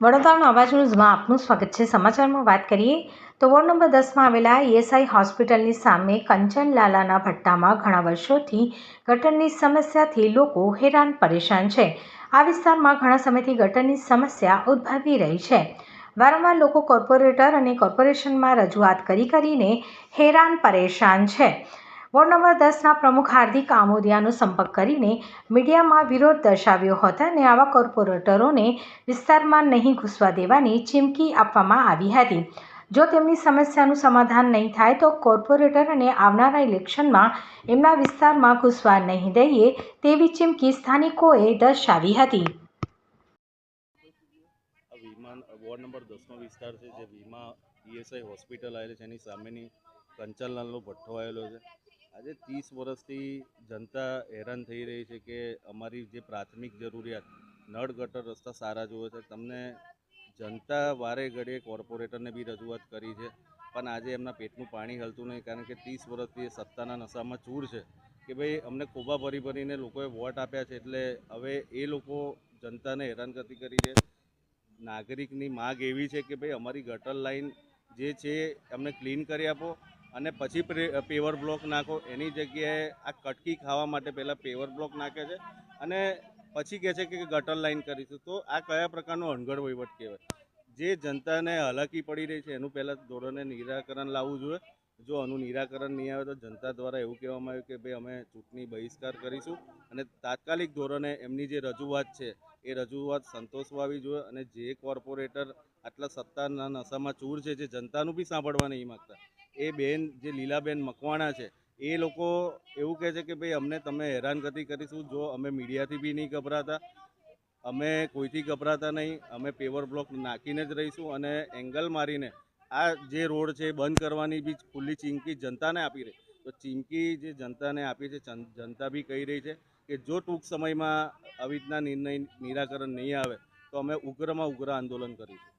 વડોદરાનો અવાજ ન્યૂઝમાં આપનું સ્વાગત છે. સમાચારમાં વાત કરીએ તો વોર્ડ નંબર દસમાં આવેલા ઈએસઆઈ હોસ્પિટલની સામે કંચનલાલાના ભટ્ટામાં ઘણા વર્ષોથી ગટરની સમસ્યાથી લોકો હેરાન પરેશાન છે. આ વિસ્તારમાં ઘણા સમયથી ગટરની સમસ્યા ઉદ્ભવી રહી છે. વારંવાર લોકો કોર્પોરેટર અને કોર્પોરેશનમાં રજૂઆત કરી કરીને હેરાન પરેશાન છે. વોર્ડ નંબર દસના પ્રમુખ હાર્દિક આમોદિયાનો સંપર્ક કરીને મીડિયામાં વિરોધ દર્શાવ્યો હતો અને આવા કોર્પોરેટરોને વિસ્તારમાં નહીં ઘૂસવા દેવાની ચીમકી આપવામાં આવી હતી. જો તેમની સમસ્યાનું સમાધાન નહીં થાય તો કોર્પોરેટર અને આવનારા ઇલેક્શનમાં એમના વિસ્તારમાં ઘૂસવા નહીં દઈએ તેવી ચીમકી સ્થાનિકોએ દર્શાવી હતી. વોર્ડ નંબર દસનો વિસ્તાર છે, જે વીમા ઈએસઆઈ હોસ્પિટલ આવેલી છે, એની સામેની કંચનલાલનો ભઠ્ઠો આવેલો છે. આજે ત્રીસ વર્ષથી જનતા હેરાન થઈ રહી છે કે અમારી જે પ્રાથમિક જરૂરિયાત, નળ, ગટર રસ્તા સારા જોવે છે. તમને જનતા વારે ઘડીએ કોર્પોરેટરને બી રજૂઆત કરી છે. પણ આજે એમના પેટનું પાણી હલતું નહીં, કારણ કે ત્રીસ વર્ષથી એ સત્તાના નશામાં ચૂર છે કે ભાઈ, અમને ખોબા ભરી ભરીને લોકોએ વોટ આપ્યા છે. એટલે હવે એ લોકો જનતાને હેરાનગતિ કરી છે. નાગરિકની માગ એવી છે કે ભાઈ, અમારી ગટર લાઈન જે છે અમને ક્લીન કરી આપો. અને પછી પેવર બ્લોક નાખો. એની જગ્યાએ આ કટકી ખાવા માટે પહેલાં પેવર બ્લોક નાખે છે અને પછી કહે છે કે ગટર લાઈન કરીશું. તો આ કયા પ્રકારનો અણઘડ વહીવટ કહેવાય? જે જનતાને હાલાકી પડી રહી છે, એનું પહેલાં ધોરણે નિરાકરણ લાવવું જોઈએ. જો આનું નિરાકરણ નહીં આવે તો જનતા દ્વારા એવું કહેવામાં આવ્યું કે ભાઈ, અમે ચૂંટણી બહિષ્કાર કરીશું અને તાત્કાલિક ધોરણે એમની જે રજૂઆત છે, એ રજૂઆત સંતોષવાવી જોઈએ અને જે કોર્પોરેટર આટલા સત્તાના નશામાં ચૂર છે, જે જનતાનું બી સાંભળવા નહીં માગતા એ બેન, જે લીલાબેન મકવાણા છે, એ લોકો એવું કહે છે કે ભાઈ, અમને તમે હેરાનગતિ કરીશું. જો અમે મીડિયાથી બી નહીં ગભરાતા, અમે કોઈથી ગભરાતા નહીં, અમે પેવર બ્લોક નાખીને જ રહીશું અને એંગલ મારીને આ જે રોડ છે બંધ કરવાની બી ખુલ્લી ચીમકી જનતાને આપી રહી. તો ચીમકી જે જનતાને આપી છે જનતા બી કહી રહી છે કે જો ટૂંક સમયમાં આવી રીતના નિર્ણય, નિરાકરણ નહીં આવે, તો અમે ઉગ્રમાં ઉગ્ર આંદોલન કરીશું.